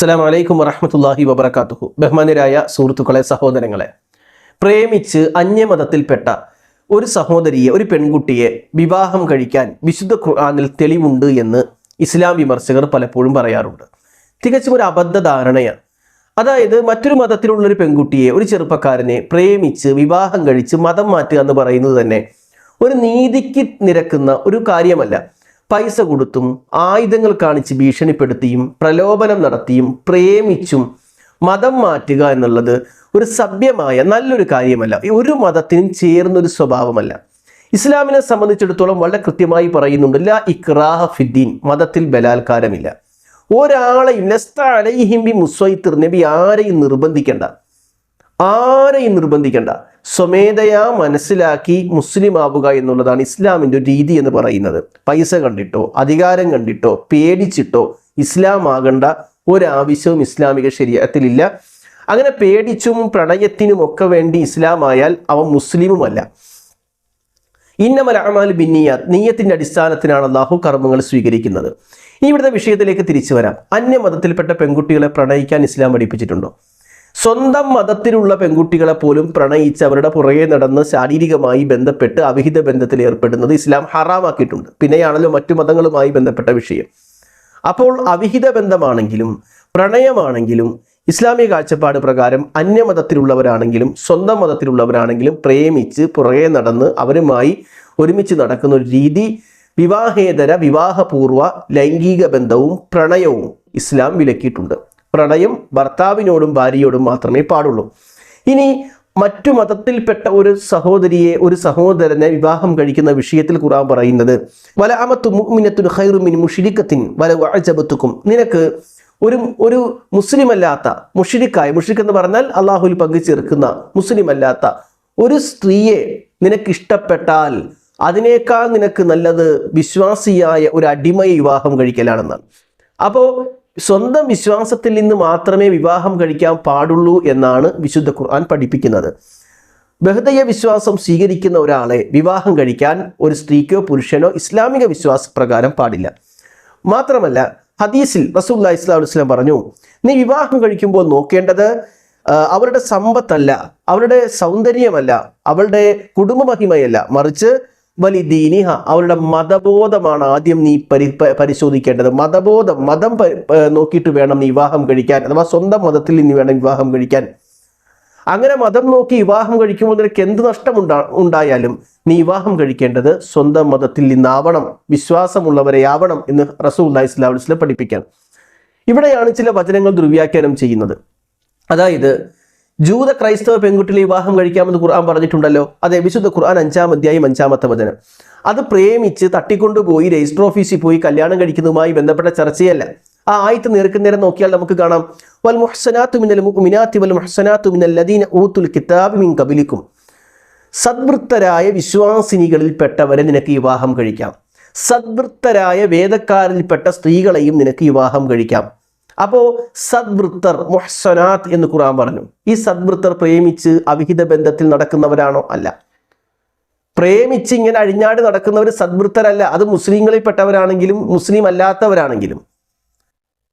അസ്സലാമു വലൈക്കും വറഹമത്തല്ലാഹി വബർക്കാത്തുഹു ബഹ്മാനരായ സുഹൃത്തുക്കളെ സഹോദരങ്ങളെ പ്രേമിച്ച് അന്യമതത്തിൽപ്പെട്ട ഒരു സഹോദരിയെ ഒരു പെൺകുട്ടിയെ വിവാഹം കഴിക്കാൻ വിശുദ്ധ ഖുർആാനിൽ തെളിവുണ്ട് എന്ന് ഇസ്ലാം വിമർശകർ പലപ്പോഴും പറയാറുണ്ട്. തികച്ചും ഒരു അബദ്ധ ധാരണയാണ് അതായത് മറ്റൊരു മതത്തിലുള്ള ഒരു പെൺകുട്ടിയെ ഒരു ചെറുപ്പക്കാരനെ പ്രേമിച്ച് വിവാഹം കഴിച്ച് മതം മാറ്റുക എന്ന് പറയുന്നത് തന്നെ ഒരു നീതിക്ക് നിരക്കുന്ന ഒരു കാര്യമല്ല. പൈസ കൊടുത്തും ആയുധങ്ങൾ കാണിച്ച് ഭീഷണിപ്പെടുത്തിയും പ്രലോഭനം നടത്തിയും പ്രേമിച്ചും മതം മാറ്റുക എന്നുള്ളത് ഒരു സഭ്യമായ നല്ലൊരു കാര്യമല്ല. ഒരു മതത്തിനും ചേർന്നൊരു സ്വഭാവമല്ല. ഇസ്ലാമിനെ സംബന്ധിച്ചിടത്തോളം വളരെ കൃത്യമായി പറയുന്നുണ്ട് ലാ ഇക്രാഹ ഫിദ്ദീൻ മതത്തിൽ ബലാത്കാരമില്ല. ഒരാളെയും ലസ്ത മുസ്വൈത്തിർ നബി ആരെയും നിർബന്ധിക്കണ്ട. ആരെയും നിർബന്ധിക്കേണ്ട. സ്വമേധയാ മനസ്സിലാക്കി മുസ്ലിം ആവുക എന്നുള്ളതാണ് ഇസ്ലാമിന്റെ ഒരു രീതി എന്ന് പറയുന്നത്. പൈസ കണ്ടിട്ടോ അധികാരം കണ്ടിട്ടോ പേടിച്ചിട്ടോ ഇസ്ലാം ആകേണ്ട ഒരാവശ്യവും ഇസ്ലാമിക ശരീരത്തിലില്ല. അങ്ങനെ പേടിച്ചും പ്രണയത്തിനും ഒക്കെ വേണ്ടി ഇസ്ലാം ആയാൽ അവൻ മുസ്ലിമുമല്ല. ഇന്നമൽ അമാൽ ബിന്നിയാത്ത് നീയത്തിന്റെ അടിസ്ഥാനത്തിലാണ് അള്ളാഹു കർമ്മങ്ങൾ സ്വീകരിക്കുന്നത്. ഇവിടുത്തെ വിഷയത്തിലേക്ക് തിരിച്ചു വരാം. അന്യമതത്തിൽപ്പെട്ട പെൺകുട്ടികളെ പ്രണയിക്കാൻ ഇസ്ലാം പഠിപ്പിച്ചിട്ടുണ്ടോ? സ്വന്തം മതത്തിലുള്ള പെൺകുട്ടികളെ പോലും പ്രണയിച്ച് അവരുടെ പുറകെ നടന്ന് ശാരീരികമായി ബന്ധപ്പെട്ട് അവിഹിത ബന്ധത്തിൽ ഏർപ്പെടുന്നത് ഇസ്ലാം ഹറാമാക്കിയിട്ടുണ്ട്. പിന്നെയാണല്ലോ മറ്റു മതങ്ങളുമായി ബന്ധപ്പെട്ട വിഷയം. അപ്പോൾ അവിഹിത ബന്ധമാണെങ്കിലും പ്രണയമാണെങ്കിലും ഇസ്ലാമിക കാഴ്ചപ്പാട് പ്രകാരം അന്യമതത്തിലുള്ളവരാണെങ്കിലും സ്വന്തം മതത്തിലുള്ളവരാണെങ്കിലും പ്രേമിച്ച് പുറകെ നടന്ന് അവരുമായി ഒരുമിച്ച് നടക്കുന്ന ഒരു രീതി വിവാഹേതര വിവാഹപൂർവ ലൈംഗിക ബന്ധവും പ്രണയവും ഇസ്ലാം വിലക്കിയിട്ടുണ്ട്. പ്രണയം ഭർത്താവിനോടും ഭാര്യയോടും മാത്രമേ പാടുള്ളൂ. ഇനി മറ്റു മതത്തിൽപ്പെട്ട ഒരു സഹോദരിയെ ഒരു സഹോദരനെ വിവാഹം കഴിക്കുന്ന വിഷയത്തിൽ ഖുർആൻ പറയുന്നത് വല അമത്തു മുഅ്മിനത്തുൻ ഖൈറുമിൻ മുഷിരിക്കത്തിൻ വല വാഴ്ചബത്തുക്കും നിനക്ക് ഒരു ഒരു മുസ്ലിം അല്ലാത്ത മുഷിരിക്കായ മുഷിരിക്ക് എന്ന് പറഞ്ഞാൽ അള്ളാഹുൽ പങ്കുചേർക്കുന്ന മുസ്ലിം അല്ലാത്ത ഒരു സ്ത്രീയെ നിനക്ക് ഇഷ്ടപ്പെട്ടാൽ അതിനേക്കാൾ നിനക്ക് നല്ലത് വിശ്വാസിയായ ഒരു അടിമയെ വിവാഹം കഴിക്കലാണെന്നാണ്. അപ്പോൾ സ്വന്തം വിശ്വാസത്തിൽ നിന്ന് മാത്രമേ വിവാഹം കഴിക്കാൻ പാടുള്ളൂ എന്നാണ് വിശുദ്ധ ഖുർആൻ പഠിപ്പിക്കുന്നത്. ബഹുദയ വിശ്വാസം സ്വീകരിക്കുന്ന ഒരാളെ വിവാഹം കഴിക്കാൻ ഒരു സ്ത്രീക്കോ പുരുഷനോ ഇസ്ലാമിക വിശ്വാസ പ്രകാരം പാടില്ല. മാത്രമല്ല ഹദീസിൽ റസൂല്ലാ ഇസ്ലാം ഇസ്ലാം പറഞ്ഞു നീ വിവാഹം കഴിക്കുമ്പോൾ നോക്കേണ്ടത് അവരുടെ സമ്പത്തല്ല അവരുടെ സൗന്ദര്യമല്ല അവളുടെ കുടുംബമഹിമയല്ല. മറിച്ച് വലി ദീനിഹ അവരുടെ മതബോധമാണ് ആദ്യം നീ പരി പരിശോധിക്കേണ്ടത്. മതബോധം മതം നോക്കിയിട്ട് വേണം നീ വിവാഹം കഴിക്കാൻ. അഥവാ സ്വന്തം മതത്തിൽ നിന്ന് വേണം വിവാഹം കഴിക്കാൻ. അങ്ങനെ മതം നോക്കി വിവാഹം കഴിക്കുമ്പോൾ നിനക്ക് എന്ത് നഷ്ടം ഉണ്ടാ ഉണ്ടായാലും നീ വിവാഹം കഴിക്കേണ്ടത് സ്വന്തം മതത്തിൽ നിന്നാവണം. വിശ്വാസമുള്ളവരെ ആവണം എന്ന് റസൂൽ ഇസ്ലാം പഠിപ്പിക്കാൻ. ഇവിടെയാണ് ചില വചനങ്ങൾ ദുർവ്യാഖ്യാനം ചെയ്യുന്നത്. അതായത് ജൂത ക്രൈസ്തവ പെൺകുട്ടികളെ വിവാഹം കഴിക്കാമെന്ന് ഖുർആൻ പറഞ്ഞിട്ടുണ്ടല്ലോ. അതെ വിശുദ്ധ ഖുർആൻ അഞ്ചാം അധ്യായം അഞ്ചാമത്തെ വചനം. അത് പ്രേമിച്ച് തട്ടിക്കൊണ്ടുപോയി രജിസ്റ്റർ ഓഫീസിൽ പോയി കല്യാണം കഴിക്കുന്നതുമായി ബന്ധപ്പെട്ട ചർച്ചയല്ല. ആ ആയത്ത് നേർക്കുനേരം നോക്കിയാൽ നമുക്ക് കാണാം. വൽ മുഹ്സനാത്തു മിനൽ വൽ മിനൽ ലദീന മിൻ ഖബലിക്കും. സദ്വൃത്തരായ വിശ്വാസിനികളിൽപ്പെട്ടവരെ നിനക്ക് വിവാഹം കഴിക്കാം. സദ്വൃത്തരായ വേദക്കാരിൽപ്പെട്ട സ്ത്രീകളെയും നിനക്ക് വിവാഹം കഴിക്കാം. അപ്പോൾ സദ്വൃത്തർ മുഹ്സനാത്ത് എന്ന് ഖുർആൻ പറഞ്ഞു. ഈ സദ്വൃത്തർ പ്രേമിച്ച് അവിഹിത ബന്ധത്തിൽ നടക്കുന്നവരാണോ? അല്ല. പ്രേമിച്ച് ഇങ്ങനെ അഴിഞ്ഞാട് നടക്കുന്നവർ സദ്വൃത്തരല്ല. അത് മുസ്ലിങ്ങളിൽ പെട്ടവരാണെങ്കിലും മുസ്ലിം അല്ലാത്തവരാണെങ്കിലും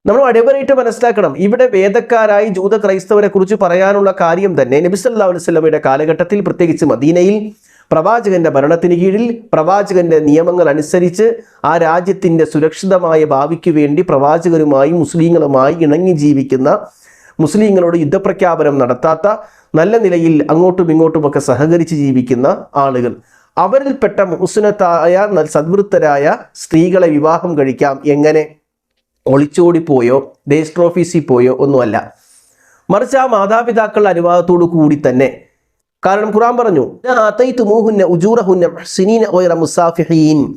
നമ്മൾ അടിപരായിട്ട് മനസ്സിലാക്കണം. ഇവിടെ വേദക്കാരായി ജൂത ക്രൈസ്തവരെ കുറിച്ച് പറയാനുള്ള കാര്യം തന്നെ നബി സല്ലല്ലാഹു അലൈഹി വസല്ലമയുടെ കാലഘട്ടത്തിൽ പ്രത്യേകിച്ച് മദീനയിൽ പ്രവാചകന്റെ ഭരണത്തിന് കീഴിൽ പ്രവാചകന്റെ നിയമങ്ങൾ അനുസരിച്ച് ആ രാജ്യത്തിന്റെ സുരക്ഷിതമായ ഭാവിക്ക് വേണ്ടി പ്രവാചകരുമായി മുസ്ലിങ്ങളുമായി ഇണങ്ങി ജീവിക്കുന്ന മുസ്ലിങ്ങളോട് യുദ്ധപ്രഖ്യാപനം നടത്താത്ത നല്ല നിലയിൽ അങ്ങോട്ടും ഇങ്ങോട്ടുമൊക്കെ സഹകരിച്ച് ജീവിക്കുന്ന ആളുകൾ. അവരിൽപ്പെട്ട മുസ്നത്തായ സദ്വൃത്തരായ സ്ത്രീകളെ വിവാഹം കഴിക്കാം. എങ്ങനെ? ഒളിച്ചോടിപ്പോയോ രജിസ്റ്റർ ഓഫീസിൽ പോയോ? ഒന്നുമല്ല. മറിച്ച് ആ മാതാപിതാക്കളുടെ അനുവാദത്തോടു കൂടി തന്നെ കാരണം ഖുറാൻ പറഞ്ഞു "ആതൈതുമൂഹുന്ന ഉജൂറഹുന്ന മുഹ്സിനീന ഗൈറ മുസാഫിഹീൻ."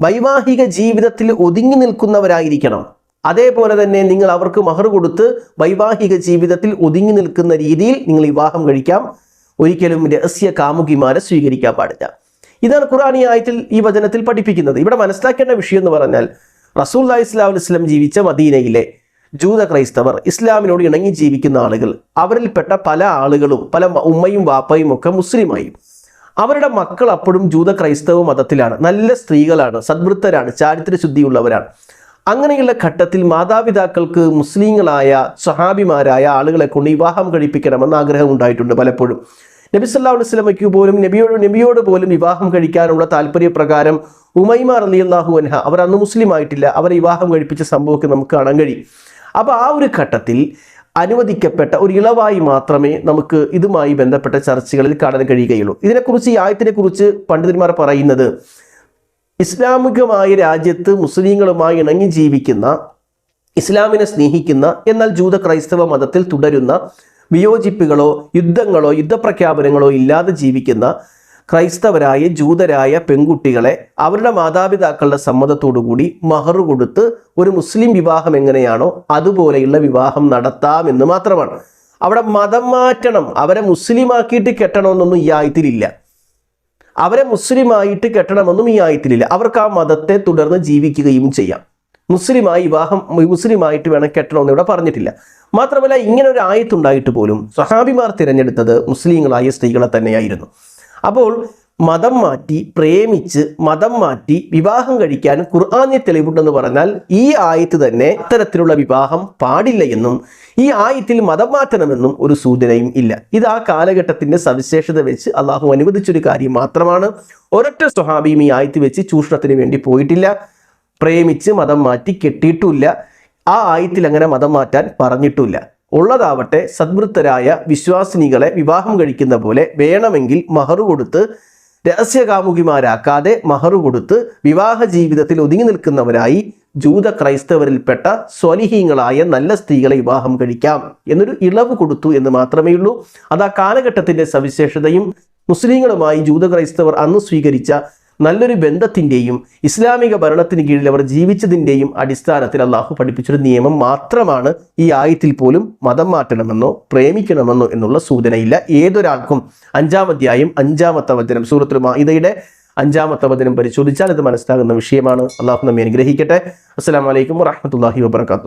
വൈവാഹിക ജീവിതത്തിൽ ഒതുങ്ങി നിൽക്കുന്നവരായിരിക്കണം. അതേപോലെ തന്നെ നിങ്ങൾ അവർക്ക് മഹർ കൊടുത്ത് വൈവാഹിക ജീവിതത്തിൽ ഒതുങ്ങി നിൽക്കുന്ന രീതിയിൽ നിങ്ങൾ വിവാഹം കഴിക്കാം. ഒരിക്കലും രഹസ്യ കാമുകിമാരെ സ്വീകരിക്കാൻ പാടില്ല. ഇതാണ് ഖുറാൻ ഈ ആയത്തിൽ ഈ വചനത്തിൽ പഠിപ്പിക്കുന്നത്. ഇവിടെ മനസ്സിലാക്കേണ്ട വിഷയം എന്ന് പറഞ്ഞാൽ റസൂൽ ഇസ്ലാം വസ്ലം ജീവിച്ച മദീനയിലെ ജൂത ക്രൈസ്തവർ ഇസ്ലാമിനോട് ഇണങ്ങി ജീവിക്കുന്ന ആളുകൾ. അവരിൽപ്പെട്ട പല ആളുകളും പല ഉമ്മയും വാപ്പയും ഒക്കെ മുസ്ലിമായി. അവരുടെ മക്കൾ അപ്പോഴും ജൂത ക്രൈസ്തവ മതത്തിലാണ്. നല്ല സ്ത്രീകളാണ് സദ്വൃത്തരാണ് ചാരിത്രശുദ്ധിയുള്ളവരാണ് അങ്ങനെയുള്ള ഘട്ടത്തിൽ മാതാപിതാക്കൾക്ക് മുസ്ലിങ്ങളായ സഹാബിമാരായ ആളുകളെ കൊണ്ട് വിവാഹം കഴിപ്പിക്കണമെന്ന് ആഗ്രഹം ഉണ്ടായിട്ടുണ്ട് പലപ്പോഴും. നബി സല്ലാ വസ്ലമയ്ക്ക് പോലും നബിയോട് നബിയോട് പോലും വിവാഹം കഴിക്കാനുള്ള താല്പര്യപ്രകാരം പ്രകാരം അലി അള്ളാഹു അൻഹ അവർ അന്ന് മുസ്ലിം ആയിട്ടില്ല അവർ വിവാഹം കഴിപ്പിച്ച സംഭവമൊക്കെ നമുക്ക് കാണാൻ കഴിയും. അപ്പോൾ ആ ഒരു ഘട്ടത്തിൽ അനുവദിക്കപ്പെട്ട ഒരു ഇളവായി മാത്രമേ നമുക്ക് ഇതുമായി ബന്ധപ്പെട്ട ചർച്ചകളിൽ കാണാൻ കഴിയുകയുള്ളൂ. ഇതിനെക്കുറിച്ച് ഈ ആയത്തിനെക്കുറിച്ച് പണ്ഡിതന്മാർ പറയുന്നത് ഇസ്ലാമികമായ രാജ്യത്ത് മുസ്ലിങ്ങളുമായി ഇണങ്ങി ജീവിക്കുന്ന ഇസ്ലാമിനെ സ്നേഹിക്കുന്ന എന്നാൽ ജൂത ക്രൈസ്തവ മതത്തിൽ തുടരുന്ന വിയോജിപ്പുകളോ യുദ്ധങ്ങളോ യുദ്ധപ്രഖ്യാപനങ്ങളോ ഇല്ലാതെ ജീവിക്കുന്ന ക്രൈസ്തവരായ ജൂതരായ പെൺകുട്ടികളെ അവരുടെ മാതാപിതാക്കളുടെ സമ്മതത്തോടുകൂടി മഹർ കൊടുത്ത് ഒരു മുസ്ലിം വിവാഹം എങ്ങനെയാണോ അതുപോലെയുള്ള വിവാഹം നടത്താമെന്ന് മാത്രമാണ്. അവിടെ മതം മാറ്റണം. അവരെ മുസ്ലിമാക്കിയിട്ട് കെട്ടണമെന്നൊന്നും ഈ ആയത്തിലില്ല. അവരെ മുസ്ലിമായിട്ട് കെട്ടണമെന്നും ഈ ആയത്തിലില്ല. അവർക്ക് ആ മതത്തെ തുടർന്ന് ജീവിക്കുകയും ചെയ്യാം. മുസ്ലിമായി വിവാഹം മുസ്ലിമായിട്ട് വേണം കെട്ടണമെന്ന് ഇവിടെ പറഞ്ഞിട്ടില്ല. മാത്രമല്ല ഇങ്ങനെ ഒരു ആയത്തുണ്ടായിട്ട് പോലും സഹാബിമാർ തിരഞ്ഞെടുത്തത് മുസ്ലിങ്ങളായ സ്ത്രീകളെ തന്നെയായിരുന്നു. അപ്പോൾ മതം മാറ്റി പ്രേമിച്ച് മതം മാറ്റി വിവാഹം കഴിക്കാൻ ഖുർആാനിൽ തെളിവുണ്ടെന്ന് പറഞ്ഞാൽ ഈ ആയത്ത് തന്നെ ഇത്തരത്തിലുള്ള വിവാഹം പാടില്ല എന്നും ഈ ആയത്തിൽ മതം മാറ്റണമെന്നും ഒരു സൂചനയും ഇല്ല. ഇത് ആ കാലഘട്ടത്തിന്റെ സവിശേഷത വെച്ച് അള്ളാഹു അനുവദിച്ചൊരു കാര്യം മാത്രമാണ്. ഒരൊറ്റ സ്വഹാബിയും ഈ ആയത്ത് വെച്ച് ചൂഷണത്തിന് വേണ്ടി പോയിട്ടില്ല. പ്രേമിച്ച് മതം മാറ്റി കെട്ടിയിട്ടുമില്ല ആ ആയത്തിൽ അങ്ങനെ മതം മാറ്റാൻ പറഞ്ഞിട്ടുമില്ല ഉള്ളതാവട്ടെ സദ്വൃത്തരായ വിശ്വാസിനികളെ വിവാഹം കഴിക്കുന്ന പോലെ വേണമെങ്കിൽ മഹർ കൊടുത്ത് രഹസ്യകാമുകിമാരാക്കാതെ മഹർ കൊടുത്ത് വിവാഹ ജീവിതത്തിൽ ഒതുങ്ങി നിൽക്കുന്നവരായി ജൂത ക്രൈസ്തവരിൽപ്പെട്ട സ്വലിഹീങ്ങളായ നല്ല സ്ത്രീകളെ വിവാഹം കഴിക്കാം എന്നൊരു ഇളവ് കൊടുത്തു എന്ന് മാത്രമേ ഉള്ളൂ. അത് ആ കാലഘട്ടത്തിന്റെ സവിശേഷതയും മുസ്ലിങ്ങളുമായി ജൂത ക്രൈസ്തവർ അന്ന് സ്വീകരിച്ച നല്ലൊരു ബന്ധത്തിന്റെയും ഇസ്ലാമിക ഭരണത്തിന് കീഴിൽ അവർ ജീവിച്ചതിന്റെയും അടിസ്ഥാനത്തിൽ അള്ളാഹു പഠിപ്പിച്ചൊരു നിയമം മാത്രമാണ് ഈ ആയത്തിൽ പോലും മതം മാറ്റണമെന്നോ പ്രേമിക്കണമെന്നോ എന്നുള്ള സൂചനയില്ല. ഏതൊരാൾക്കും അഞ്ചാം അധ്യായം അഞ്ചാമത്തെ വചനം സൂറത്തുൽ മാഇദയുടെ അഞ്ചാമത്തെ വചനം പരിശോധിച്ചാൽ ഇത് മനസ്സിലാകുന്ന വിഷയമാണ്. അള്ളാഹു നമ്മെ അനുഗ്രഹിക്കട്ടെ. അസ്സാം വലൈക്കും വാഹമത്തല്ലാഹി വാബർക്കാത്തു